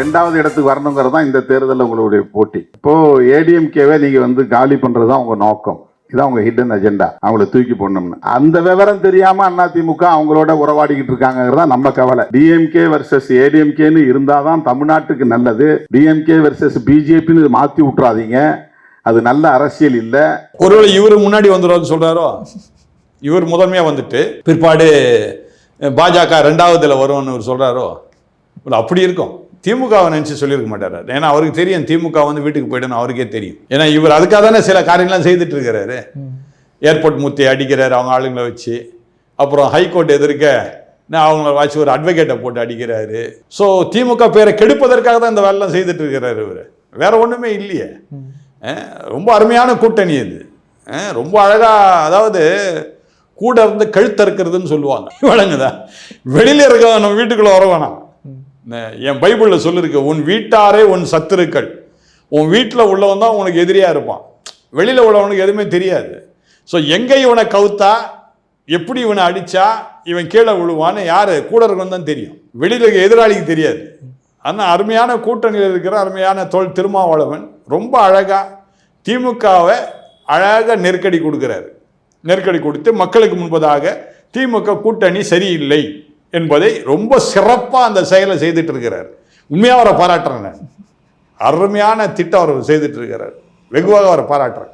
ரெண்டாவது இடத்துக்கு வரணுங்கிறது தான் இந்த தேர்தலில் உங்களுடைய போட்டி. இப்போ ஏடிஎம்கேவே நீங்க வந்து காலி பண்றது தான் உங்க நோக்கம். இதான் உங்க ஹிடன் அஜெண்டா அவங்கள தூக்கி போடணும்னு. அந்த விவரம் தெரியாம அதிமுக அவங்களோட உறவாடிக்கிட்டு இருக்காங்கிறதா நம்ம கவலை. டிஎம்கே வர்சஸ் ஏடிஎம்கேன்னு இருந்தாதான் தமிழ்நாட்டுக்கு நல்லது. டிஎம்கே வர்சஸ் பிஜேபின்னு மாத்தி விட்டுறாதீங்க. அது நல்ல அரசியல் இல்லை. ஒருவேளை இவர் முன்னாடி வந்துடுவார்னு சொல்றாரோ? இவர் முதன்மையாக வந்துட்டு பிற்பாடு பாஜக ரெண்டாவதுல வரும்னு இவர் சொல்றாரோ? அப்படி இருக்கும். திமுகவை நினச்சி சொல்லியிருக்க மாட்டார். ஏன்னா அவருக்கு தெரியும் திமுக வந்து வீட்டுக்கு போய்டணும் அவருக்கே தெரியும். ஏன்னா இவர் அதுக்காக தானே சில காரியங்கள்லாம் செய்துட்டு இருக்கிறாரு ஏர்போர்ட் முத்தி அடிக்கிறாரு அவங்க ஆளுங்களை வச்சு. அப்புறம் ஹைகோர்ட் எதிர்க்க நான் அவங்கள வச்சு ஒரு அட்வொகேட்டை போட்டு அடிக்கிறாரு. ஸோ திமுக பேரை கெடுப்பதற்காக தான் இந்த வேலைலாம் செய்துட்டு இருக்கிறாரு இவர். வேற ஒன்றுமே இல்லையே. ரொம்ப அருமையான கூட்டணி இது. ரொம்ப அழகா அதாவது கூட இருந்து கழுத்தறுக்கிறதுன்னு சொல்லுவாங்க. வழங்குதா? வெளியில இருக்க நம்ம வீட்டுக்குள்ளே வர வேணாம். என் பைபிளில் சொல்லியிருக்கு உன் வீட்டாரே உன் சத்துருக்கள். உன் வீட்டில் உள்ளவன் தான் உனக்கு எதிரியாக இருப்பான். வெளியில் உள்ளவனுக்கு எதுவுமே தெரியாது. ஸோ எங்கே இவனை கவுத்தா? எப்படி இவனை அடித்தா இவன் கீழே விழுவான்னு யார்? கூட இருக்கணும் தான் தெரியும். வெளியில் இருக்க எதிராளிக்கு தெரியாது. ஆனால் அருமையான கூட்டணியில் இருக்கிற அருமையான தோல் திருமாவளவன் ரொம்ப அழகாக திமுகவை அழகாக நெருக்கடி கொடுக்குறாரு. நெருக்கடி கொடுத்து மக்களுக்கு முன்பதாக திமுக கூட்டணி சரியில்லை. என்பதை ரொம்ப சிறப்பாக அந்த செயலை செய்துட்டு இருக்கிறார் உண்மையாக அவரை பாராட்டுறேன் அருமையான திட்டம் அவர் செய்துட்டு இருக்கிறார் வெகுவாக அவரை பாராட்டுறேன்.